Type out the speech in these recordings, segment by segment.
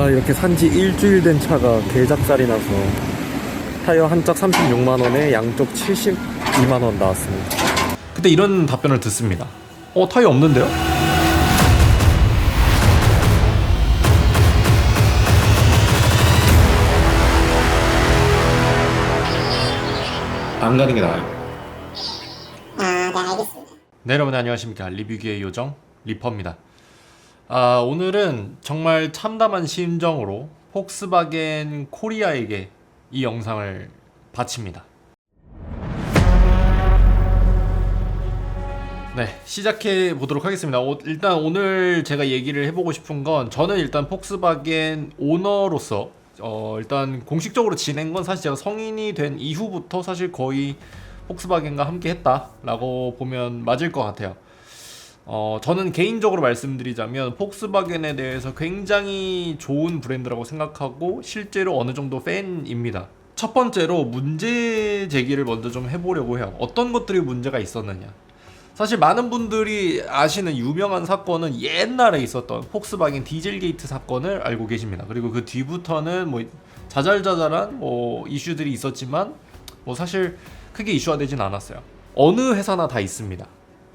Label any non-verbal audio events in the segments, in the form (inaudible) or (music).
아 이렇게 산지 일주일 된 차가 개작살이 나서 타이어 한짝 36만원에 양쪽 72만원 나왔습니다 그때 이런 답변을 듣습니다. 어 타이어 없는데요? 안 가는 게 나아요. 아, 네, 알겠습니다. 네 여러분 안녕하십니까 리뷰기의 요정 리퍼입니다. 아 오늘은 정말 참담한 심정으로 폭스바겐 코리아에게 이 영상을 바칩니다. 네 시작해 보도록 하겠습니다. 오- 일단 오늘 제가 얘기를 해보고 싶은 건 저는 일단 폭스바겐 오너로서 어 일단 공식적으로 지낸 건 사실 제가 성인이 된 이후부터 사실 거의 폭스바겐과 함께 했다라고 보면 맞을 것 같아요. 어, 저는 개인적으로 말씀드리자면 폭스바겐에 대해서 굉장히 좋은 브랜드라고 생각하고 실제로 어느 정도 팬입니다. 첫 번째로 문제 제기를 먼저 좀 해보려고 해요. 어떤 것들이 문제가 있었느냐. 사실 많은 분들이 아시는 유명한 사건은 옛날에 있었던 폭스바겐 디젤 게이트 사건을 알고 계십니다. 그리고 그 뒤부터는 뭐 자잘자잘한 뭐 이슈들이 있었지만 뭐 사실 크게 이슈화 되진 않았어요. 어느 회사나 다 있습니다.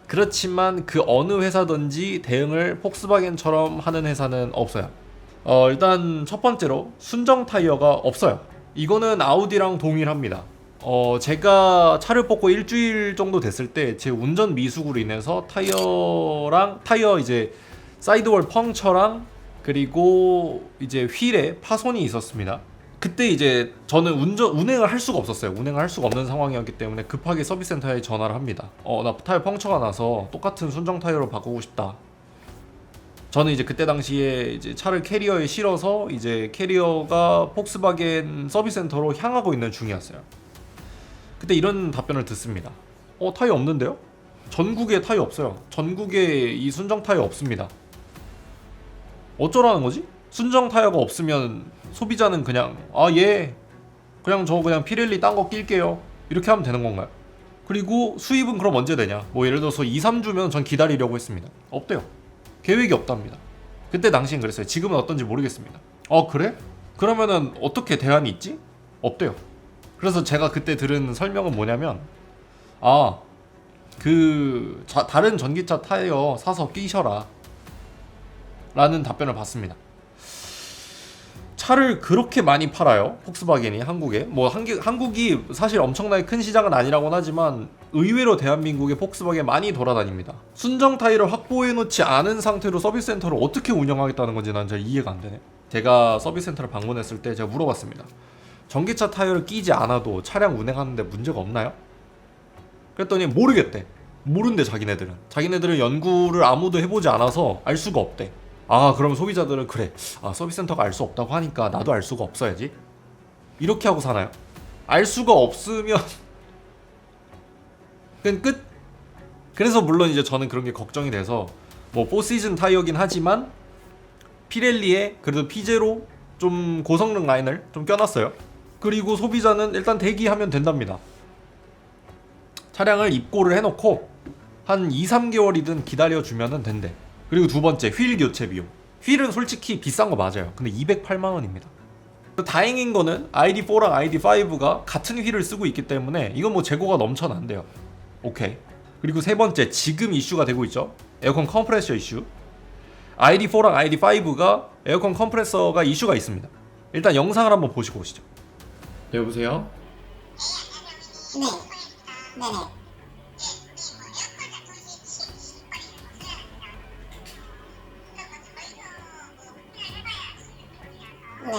그렇지만 그 어느 회사든지 대응을 폭스바겐처럼 하는 회사는 없어요. 어, 일단 첫 번째로 순정 타이어가 없어요. 이거는 아우디랑 동일합니다. 어, 제가 차를 뽑고 일주일 정도 됐을 때 제 운전 미숙으로 인해서 타이어랑 타이어 이제 사이드월 펑처랑 그리고 이제 휠에 파손이 있었습니다. 그때 이제 저는 운전 운행을 할 수가 없었어요. 운행을 할 수가 없는 상황이었기 때문에 급하게 서비스 센터에 전화를 합니다. 어, 나 타이어 펑처가 나서 똑같은 순정 타이어로 바꾸고 싶다. 저는 이제 그때 당시에 이제 차를 캐리어에 실어서 이제 캐리어가 폭스바겐 서비스 센터로 향하고 있는 중이었어요. 그때 이런 답변을 듣습니다. 어, 타이어 없는데요? 전국에 타이어 없어요. 전국에 이 순정 타이어 없습니다. 어쩌라는 거지? 순정 타이어가 없으면 소비자는 그냥 아 예 그냥 저 그냥 피렐리 딴 거 낄게요 이렇게 하면 되는 건가요? 그리고 수입은 그럼 언제 되냐? 뭐 예를 들어서 2, 3주면 전 기다리려고 했습니다. 없대요. 계획이 없답니다. 그때 당시엔 그랬어요. 지금은 어떤지 모르겠습니다. 어 그래? 그러면은 어떻게 대안이 있지? 없대요. 그래서 제가 그때 들은 설명은 뭐냐면 아 그 다른 전기차 타이어 사서 끼셔라 라는 답변을 받습니다. 차를 그렇게 많이 팔아요. 폭스바겐이 한국에. 뭐 한기, 한국이 사실 엄청나게 큰 시장은 아니라고는 하지만 의외로 대한민국에 폭스바겐 많이 돌아다닙니다. 순정 타이를 확보해 놓지 않은 상태로 서비스 센터를 어떻게 운영하겠다는 건지 난 잘 이해가 안 되네. 제가 서비스 센터를 방문했을 때 제가 물어봤습니다. 전기차 타이어를 끼지 않아도 차량 운행하는데 문제가 없나요? 그랬더니 모르겠대. 모른대 자기네들은. 자기네들은 연구를 아무도 해보지 않아서 알 수가 없대. 아 그럼 소비자들은 그래. 아 서비스 센터가 알 수 없다고 하니까 나도 알 수가 없어야지. 이렇게 하고 사나요? 알 수가 없으면 (laughs) 그냥 끝. 그래서 물론 이제 저는 그런 게 걱정이 돼서 뭐 4시즌 타이어긴 하지만 피렐리에 그래도 피제로 좀 고성능 라인을 좀 껴놨어요. 그리고 소비자는 일단 대기하면 된답니다. 차량을 입고를 해놓고 한 2, 3개월이든 기다려주면 된대. 그리고 두 번째 휠 교체 비용. 휠은 솔직히 비싼 거 맞아요. 근데 208만 원입니다. 다행인 거는 ID4랑 ID5가 같은 휠을 쓰고 있기 때문에 이건 뭐 재고가 넘쳐난대요. 오케이. 그리고 세 번째 지금 이슈가 되고 있죠. 에어컨 컴프레셔 이슈. ID4랑 ID5가 에어컨 컴프레서가 이슈가 있습니다. 일단 영상을 한번 보시고 오시죠. 네, 여보세요? 네. 네네. 네. 네.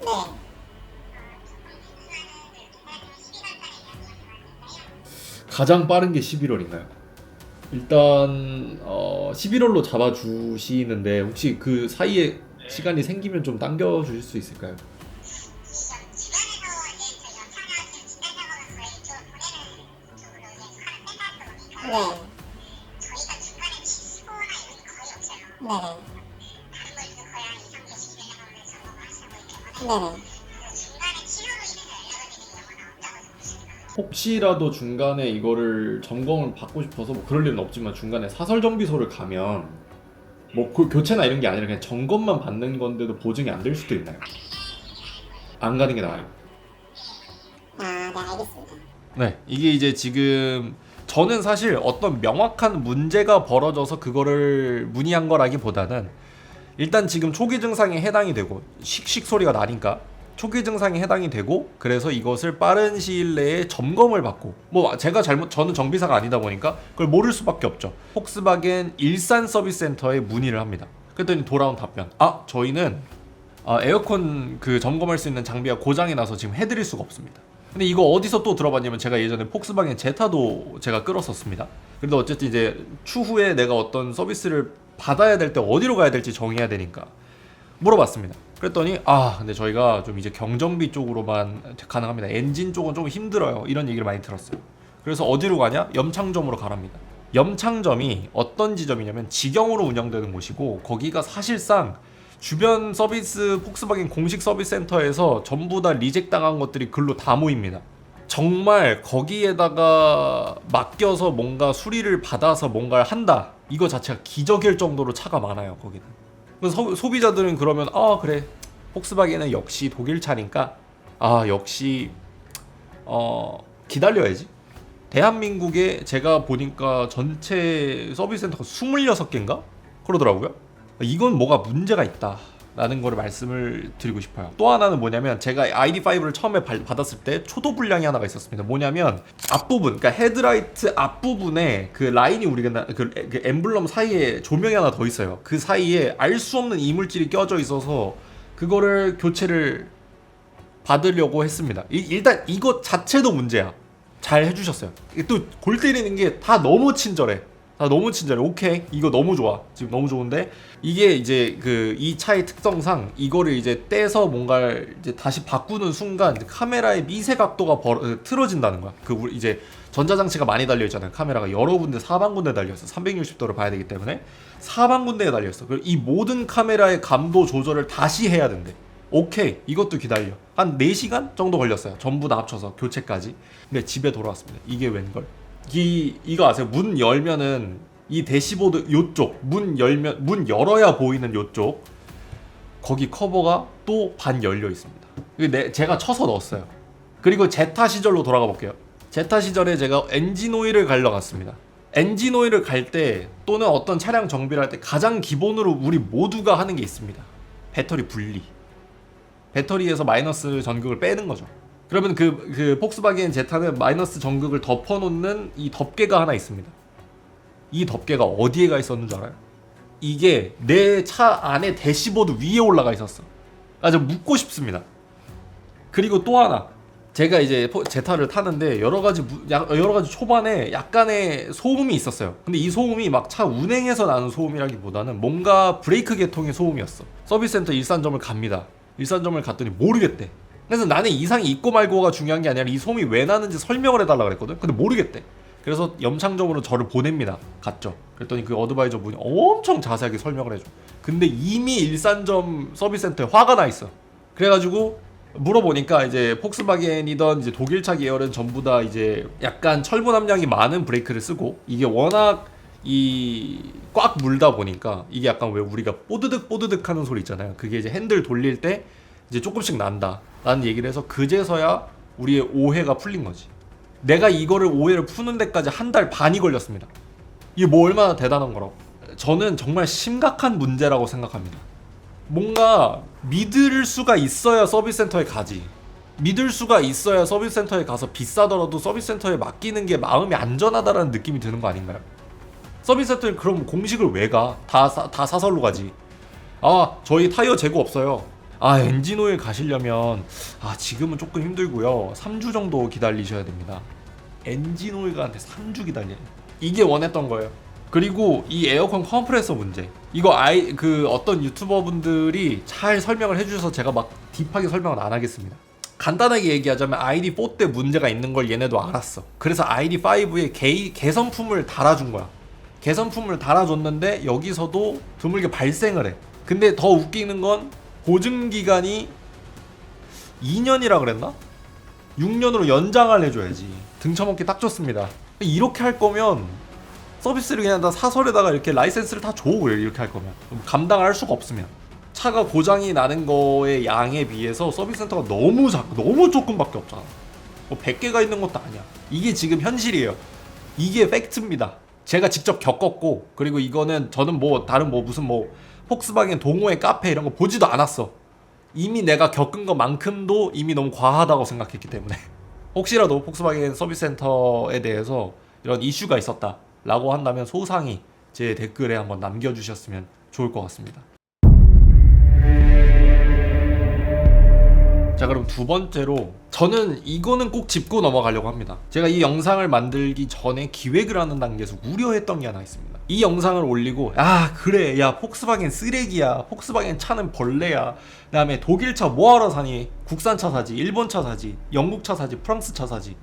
네. 가장 빠른 게 11월인가요? 일단 어, 11월로 잡아주시는데 혹시 그 사이에 시간이 생기면 좀 당겨 주실 수 있을까요? 네. 네네. 네네. 혹시라도 중간에 이거를 점검을 받고 싶어서 뭐 그럴 일은 없지만 중간에 사설 정비소를 가면 뭐 고- 교체나 이런 게 아니라 그냥 점검만 받는 건데도 보증이 안 될 수도 있나요? 안 가는 게 나아요. 아, 네, 알겠습니다. 네, 이게 이제 지금 저는 사실 어떤 명확한 문제가 벌어져서 그거를 문의한 거라기보다는 일단 지금 초기 증상에 해당이 되고 씩씩 소리가 나니까 초기 증상에 해당이 되고 그래서 이것을 빠른 시일 내에 점검을 받고 뭐 제가 잘못 저는 정비사가 아니다 보니까 그걸 모를 수밖에 없죠. 폭스바겐 일산 서비스 센터에 문의를 합니다. 그랬더니 돌아온 답변. 아, 저희는 아, 에어컨 그 점검할 수 있는 장비가 고장이 나서 지금 해드릴 수가 없습니다. 근데 이거 어디서 또 들어봤냐면 제가 예전에 폭스바겐 제타도 제가 끌었었습니다. 그런데 어쨌든 이제 추후에 내가 어떤 서비스를 받아야 될 때 어디로 가야 될지 정해야 되니까 물어봤습니다. 그랬더니 아 근데 저희가 좀 이제 경정비 쪽으로만 가능합니다. 엔진 쪽은 좀 힘들어요. 이런 얘기를 많이 들었어요. 그래서 어디로 가냐? 염창점으로 가랍니다. 염창점이 어떤 지점이냐면 직영으로 운영되는 곳이고 거기가 사실상 주변 서비스 폭스바겐 공식 서비스 센터에서 전부 다 리젝 당한 것들이 글로 다 모입니다. 정말 거기에다가 맡겨서 뭔가 수리를 받아서 뭔가를 한다. 이거 자체가 기적일 정도로 차가 많아요, 거기는. 소, 소비자들은 그러면 아, 그래. 폭스바겐은 역시 독일 차니까 아, 역시 어, 기다려야지. 대한민국에 제가 보니까 전체 서비스 센터가 26개인가? 그러더라고요. 이건 뭐가 문제가 있다. 라는 거를 말씀을 드리고 싶어요. 또 하나는 뭐냐면 제가 ID5를 처음에 발- 받았을 때 초도 불량이 하나가 있었습니다. 뭐냐면 앞부분, 그러니까 헤드라이트 앞부분에 그 라인이 우리가 나- 그, 그 엠블럼 사이에 조명이 하나 더 있어요. 그 사이에 알 수 없는 이물질이 껴져 있어서 그거를 교체를 받으려고 했습니다. 이- 일단 이것 자체도 문제야. 잘 해주셨어요. 또 골 때리는 게 다 너무 친절해. 다 너무 친절해. 오케이. 이거 너무 좋아. 지금 너무 좋은데 이게 이제 그 이 차의 특성상 이거를 이제 떼서 뭔가를 이제 다시 바꾸는 순간 카메라의 미세 각도가 벌, 어, 틀어진다는 거야. 그 우리 이제 전자장치가 많이 달려 있잖아요. 카메라가 여러 군데 사방 군데 달려 있어. 360도를 봐야 되기 때문에 사방 군데에 달려 있어. 그리고 이 모든 카메라의 감도 조절을 다시 해야 된대. 오케이 이것도 기다려 한 4시간 정도 걸렸어요 전부 다 합쳐서 교체까지 근데 집에 돌아왔습니다 이게 웬걸 이 이거 아세요? 문 열면은 이 대시보드 요쪽 문 열면 문 열어야 보이는 요쪽 거기 커버가 또 반 열려 있습니다. 내, 제가 쳐서 넣었어요. 그리고 제타 시절로 돌아가 볼게요. 제타 시절에 제가 엔진 오일을 갈러 갔습니다. 엔진 오일을 갈 때 또는 어떤 차량 정비를 할 때 가장 기본으로 우리 모두가 하는 게 있습니다. 배터리 분리. 배터리에서 마이너스 전극을 빼는 거죠. 그러면 그, 그 폭스바겐 제타는 마이너스 전극을 덮어놓는 이 덮개가 하나 있습니다. 이 덮개가 어디에 가 있었는 줄 알아요? 이게 내 차 안에 대시보드 위에 올라가 있었어. 아주 묻고 싶습니다. 그리고 또 하나. 제가 이제 포- 제타를 타는데 여러 가지 여러 가지 초반에 약간의 소음이 있었어요. 근데 이 소음이 막 차 운행에서 나는 소음이라기보다는 뭔가 브레이크 계통의 소음이었어. 서비스 센터 일산점을 갑니다. 일산점을 갔더니 모르겠대. 그래서 나는 이상이 있고 말고가 중요한 게 아니라 이 소음이 왜 나는지 설명을 해달라 그랬거든. 근데 모르겠대. 그래서 염창점으로 저를 보냅니다. 갔죠. 그랬더니 그 어드바이저 분이 엄청 자세하게 설명을 해줘. 근데 이미 일산점 서비스 센터에 화가 나 있어. 그래가지고 물어보니까 이제 폭스바겐이던 이제 독일차 계열은 전부 다 이제 약간 철분 함량이 많은 브레이크를 쓰고 이게 워낙 이 꽉 물다 보니까 이게 약간 왜 우리가 뽀드득 뽀드득 하는 소리 있잖아요. 그게 이제 핸들 돌릴 때 이제 조금씩 난다. 라는 얘기를 해서 그제서야 우리의 오해가 풀린 거지. 내가 이거를 오해를 푸는 데까지 한 달 반이 걸렸습니다. 이게 뭐 얼마나 대단한 거라고. 저는 정말 심각한 문제라고 생각합니다. 뭔가 믿을 수가 있어야 서비스 센터에 가지. 믿을 수가 있어야 서비스 센터에 가서 비싸더라도 서비스 센터에 맡기는 게 마음이 안전하다라는 느낌이 드는 거 아닌가요? 서비스 센터에 그럼 공식을 왜 가? 다, 사, 다 사설로 가지. 아, 저희 타이어 재고 없어요. 아, 엔진 오일 가시려면 아, 지금은 조금 힘들고요. 3주 정도 기다리셔야 됩니다. 엔진 오일한테 3주 기다리네. 이게 원했던 거예요. 그리고 이 에어컨 컴프레서 문제. 이거 아이 그 어떤 유튜버 분들이 잘 설명을 해주셔서 제가 막 딥하게 설명은 안 하겠습니다. 간단하게 얘기하자면 ID4 때 문제가 있는 걸 얘네도 알았어. 그래서 ID5에 개, 개선품을 달아준 거야. 개선품을 달아줬는데 여기서도 드물게 발생을 해. 근데 더 웃기는 건 보증 기간이 2년이라 그랬나? 6년으로 연장을 해줘야지. 등쳐먹기 딱 좋습니다. 이렇게 할 거면 서비스를 그냥 다 사설에다가 이렇게 라이센스를 다 줘 이렇게 할 거면. 감당을 할 수가 없으면. 차가 고장이 나는 거의 양에 비해서 서비스 센터가 너무 작고 너무 조금밖에 없잖아. 뭐 100개가 있는 것도 아니야. 이게 지금 현실이에요. 이게 팩트입니다. 제가 직접 겪었고 그리고 이거는 저는 뭐 다른 뭐 무슨 뭐 폭스바겐 동호회 카페 이런 거 보지도 않았어 이미 내가 겪은 것만큼도 이미 너무 과하다고 생각했기 때문에 (laughs) 혹시라도 폭스바겐 서비스 센터에 대해서 이런 이슈가 있었다라고 한다면 소상히 제 댓글에 한번 남겨주셨으면 좋을 것 같습니다. 자 그럼 두 번째로 저는 이거는 꼭 짚고 넘어가려고 합니다. 제가 이 영상을 만들기 전에 기획을 하는 단계에서 우려했던 게 하나 있습니다. 이 영상을 올리고 아 그래 야 폭스바겐 쓰레기야 폭스바겐 차는 벌레야 그 다음에 독일 차 뭐하러 사니 국산 차 사지 일본 차 사지 영국 차 사지 프랑스 차 사지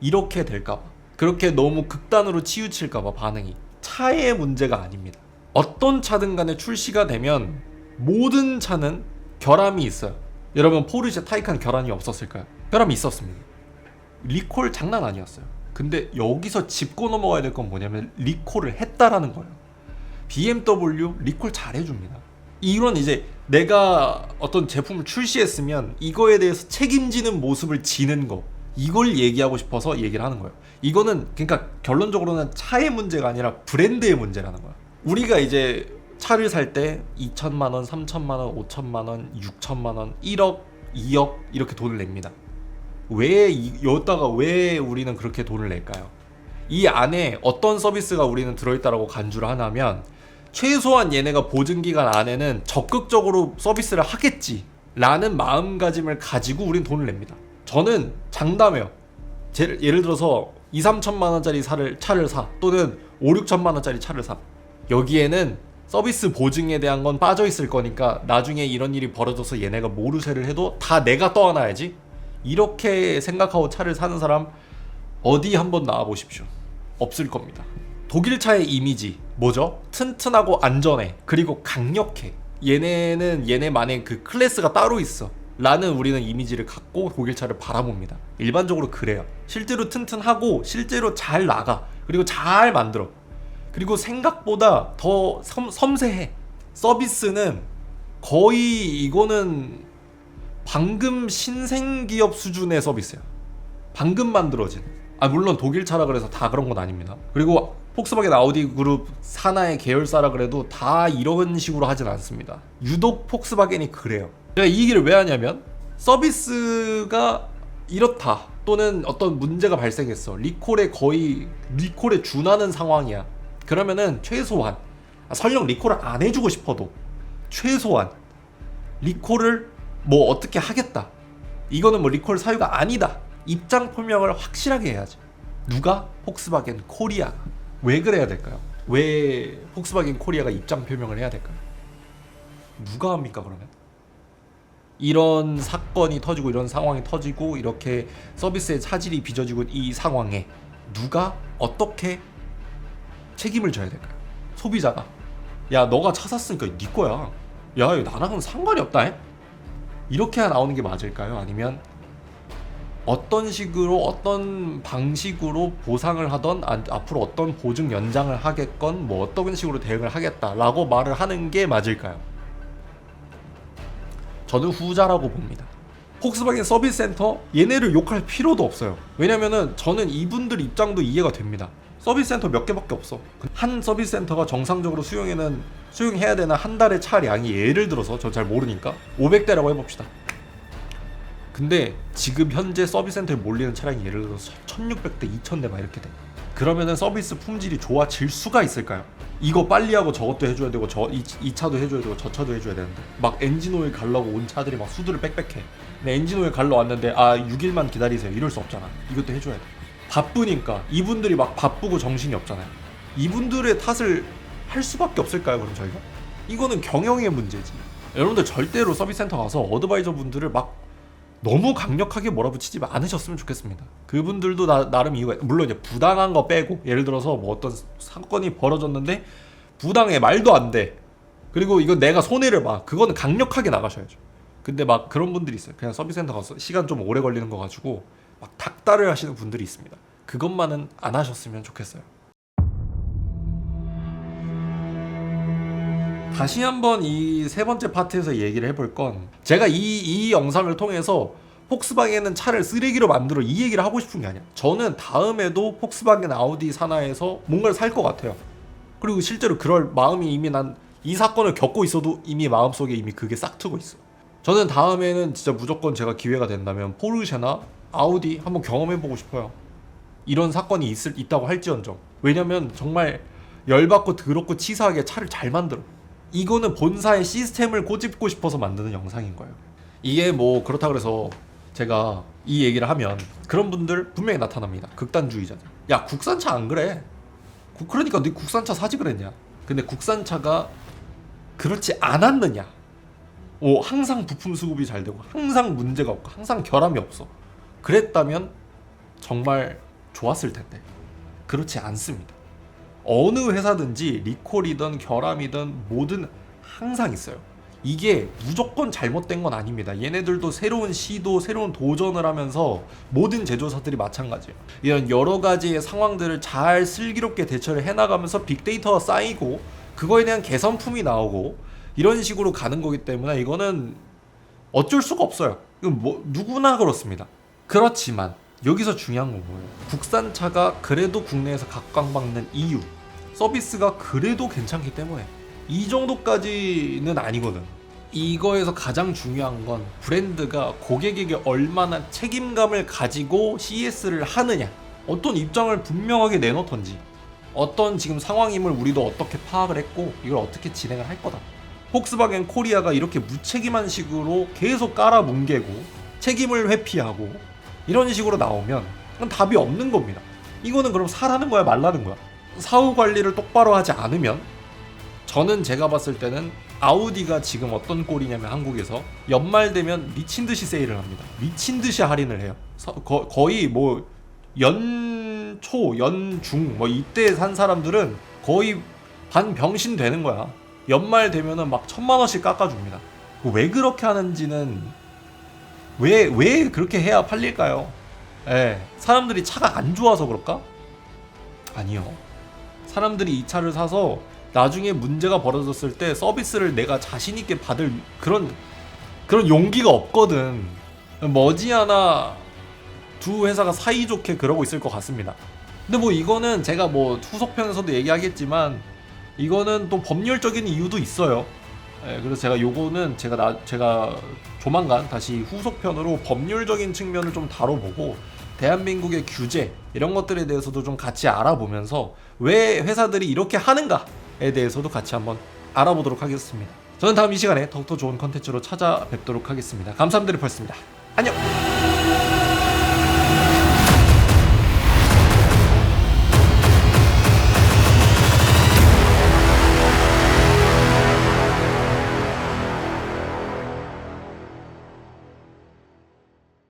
이렇게 될까봐 그렇게 너무 극단으로 치우칠까봐 반응이 차의 문제가 아닙니다. 어떤 차든 간에 출시가 되면 모든 차는 결함이 있어요. 여러분 포르쉐 타이칸 결함이 없었을까요? 결함이 있었습니다. 리콜 장난 아니었어요. 근데 여기서 짚고 넘어가야 될 건 뭐냐면 리콜을 했다라는 거예요. BMW 리콜 잘 해줍니다. 이런 이제 내가 어떤 제품을 출시했으면 이거에 대해서 책임지는 모습을 지는 거 이걸 얘기하고 싶어서 얘기를 하는 거예요. 이거는 그러니까 결론적으로는 차의 문제가 아니라 브랜드의 문제라는 거야. 우리가 이제 차를 살 때 2천만 원, 3천만 원, 5천만 원, 6천만 원, 1억, 2억 이렇게 돈을 냅니다. 왜 이- 여기다가 왜 우리는 그렇게 돈을 낼까요? 이 안에 어떤 서비스가 우리는 들어있다라고 간주를 하냐면 최소한 얘네가 보증 기간 안에는 적극적으로 서비스를 하겠지라는 마음가짐을 가지고 우린 돈을 냅니다. 저는 장담해요. 제, 예를 들어서 2, 3천만 원짜리 차를, 차를 사 또는 5, 6천만 원짜리 차를 사 여기에는 서비스 보증에 대한 건 빠져 있을 거니까 나중에 이런 일이 벌어져서 얘네가 모르쇠를 해도 다 내가 떠안아야지 이렇게 생각하고 차를 사는 사람 어디 한번 나와 보십시오. 없을 겁니다. 독일 차의 이미지 뭐죠? 튼튼하고 안전해. 그리고 강력해. 얘네는 얘네만의 그 클래스가 따로 있어. 라는 우리는 이미지를 갖고 독일 차를 바라봅니다. 일반적으로 그래요. 실제로 튼튼하고 실제로 잘 나가. 그리고 잘 만들어. 그리고 생각보다 더 섬, 섬세해. 서비스는 거의 이거는 방금 신생 기업 수준의 서비스야. 방금 만들어진. 아 물론 독일 차라 그래서 다 그런 건 아닙니다. 그리고 폭스바겐 아우디 그룹 산하의 계열사라 그래도 다 이런 식으로 하진 않습니다. 유독 폭스바겐이 그래요. 제가 이 얘기를 왜 하냐면 서비스가 이렇다 또는 어떤 문제가 발생했어 리콜에 거의 리콜에 준하는 상황이야. 그러면은 최소한 아, 설령 리콜을 안 해주고 싶어도 최소한 리콜을 뭐 어떻게 하겠다. 이거는 뭐 리콜 사유가 아니다. 입장 표명을 확실하게 해야지. 누가 폭스바겐 코리아가 왜 그래야 될까요? 왜 폭스바겐 코리아가 입장 표명을 해야 될까요? 누가 합니까 그러면? 이런 사건이 터지고 이런 상황이 터지고 이렇게 서비스의 차질이 빚어지고 이 상황에 누가 어떻게 책임을 져야 될까요? 소비자가 야 너가 차 샀으니까 네 거야. 야 나랑은 상관이 없다. 해? 이렇게 나오는 게 맞을까요? 아니면 어떤 식으로 어떤 방식으로 보상을 하던 아, 앞으로 어떤 보증 연장을 하겠건 뭐 어떤 식으로 대응을 하겠다라고 말을 하는 게 맞을까요? 저는 후자라고 봅니다. 폭스바겐 서비스 센터 얘네를 욕할 필요도 없어요. 왜냐면은 저는 이분들 입장도 이해가 됩니다. 서비스 센터 몇 개밖에 없어. 한 서비스 센터가 정상적으로 수용에는 수용해야 되는 한 달의 차량이 예를 들어서 저 잘 모르니까 500대라고 해봅시다. 근데 지금 현재 서비스 센터에 몰리는 차량이 예를 들어서 1600대, 2000대 막 이렇게 돼. 그러면은 서비스 품질이 좋아질 수가 있을까요? 이거 빨리 하고 저것도 해줘야 되고 저 이 차도 해줘야 되고 저 차도 해줘야 되는데 막 엔진 오일 갈라고 온 차들이 막 수두를 빽빽해. 근데 엔진 오일 갈러 왔는데 아 6일만 기다리세요. 이럴 수 없잖아. 이것도 해줘야 돼. 바쁘니까 이분들이 막 바쁘고 정신이 없잖아요. 이분들의 탓을 할 수밖에 없을까요? 그럼 저희가? 이거는 경영의 문제지. 여러분들 절대로 서비스 센터 가서 어드바이저 분들을 막 너무 강력하게 몰아붙이지 않으셨으면 좋겠습니다. 그분들도 나, 나름 이유가 있- 물론 이제 부당한 거 빼고 예를 들어서 뭐 어떤 사건이 벌어졌는데 부당해 말도 안 돼. 그리고 이거 내가 손해를 봐. 그거는 강력하게 나가셔야죠. 근데 막 그런 분들이 있어요. 그냥 서비스 센터 가서 시간 좀 오래 걸리는 거 가지고 막 닥달을 하시는 분들이 있습니다. 그것만은 안 하셨으면 좋겠어요. 다시 한번 이 세 번째 파트에서 얘기를 해볼 건 제가 이, 이 영상을 통해서 폭스바겐은 차를 쓰레기로 만들어 이 얘기를 하고 싶은 게 아니야. 저는 다음에도 폭스바겐 아우디 산하에서 뭔가를 살 것 같아요. 그리고 실제로 그럴 마음이 이미 난 이 사건을 겪고 있어도 이미 마음속에 이미 그게 싹 트고 있어. 저는 다음에는 진짜 무조건 제가 기회가 된다면 포르쉐나 아우디 한번 경험해 보고 싶어요. 이런 사건이 있을 있다고 할지언정. 왜냐면 정말 열받고 더럽고 치사하게 차를 잘 만들어. 이거는 본사의 시스템을 꼬집고 싶어서 만드는 영상인 거예요. 이게 뭐 그렇다 그래서 제가 이 얘기를 하면 그런 분들 분명히 나타납니다. 극단주의자들. 야 국산차 안 그래. 구- 그러니까 네 국산차 사지 그랬냐. 근데 국산차가 그렇지 않았느냐. 오 항상 부품 수급이 잘 되고 항상 문제가 없고 항상 결함이 없어. 그랬다면 정말 좋았을 텐데 그렇지 않습니다. 어느 회사든지 리콜이든 결함이든 뭐든 항상 있어요. 이게 무조건 잘못된 건 아닙니다. 얘네들도 새로운 시도, 새로운 도전을 하면서 모든 제조사들이 마찬가지예요. 이런 여러 가지의 상황들을 잘 슬기롭게 대처를 해나가면서 빅데이터가 쌓이고 그거에 대한 개선품이 나오고 이런 식으로 가는 거기 때문에 이거는 어쩔 수가 없어요. 이건 뭐 누구나 그렇습니다. 그렇지만 여기서 중요한 건 뭐예요? 국산차가 그래도 국내에서 각광받는 이유 서비스가 그래도 괜찮기 때문에 이 정도까지는 아니거든. 이거에서 가장 중요한 건 브랜드가 고객에게 얼마나 책임감을 가지고 CS를 하느냐. 어떤 입장을 분명하게 내놓던지. 어떤 지금 상황임을 우리도 어떻게 파악을 했고 이걸 어떻게 진행을 할 거다. 폭스바겐 코리아가 이렇게 무책임한 식으로 계속 깔아 뭉개고 책임을 회피하고 이런 식으로 나오면 답이 없는 겁니다. 이거는 그럼 사라는 거야 말라는 거야. 사후 관리를 똑바로 하지 않으면 저는 제가 봤을 때는 아우디가 지금 어떤 꼴이냐면 한국에서 연말 되면 미친 듯이 세일을 합니다. 미친 듯이 할인을 해요. 서- 거, 거의 뭐 연초, 연중 뭐 이때 산 사람들은 거의 반 병신 되는 거야. 연말 되면은 막 천만 원씩 깎아줍니다. 왜 그렇게 하는지는 왜 왜 그렇게 해야 팔릴까요? 예, 사람들이 차가 안 좋아서 그럴까? 아니요. 사람들이 이 차를 사서 나중에 문제가 벌어졌을 때 서비스를 내가 자신 있게 받을 그런 그런 용기가 없거든. 머지않아 두 회사가 사이좋게 그러고 있을 것 같습니다. 근데 뭐 이거는 제가 뭐 후속편에서도 얘기하겠지만 이거는 또 법률적인 이유도 있어요. 예, 그래서 제가 요거는 제가 나 제가 조만간 다시 후속편으로 법률적인 측면을 좀 다뤄보고 대한민국의 규제 이런 것들에 대해서도 좀 같이 알아보면서 왜 회사들이 이렇게 하는가에 대해서도 같이 한번 알아보도록 하겠습니다. 저는 다음 이 시간에 더욱더 좋은 컨텐츠로 찾아뵙도록 하겠습니다. 감사합니다. 렸습니다 안녕.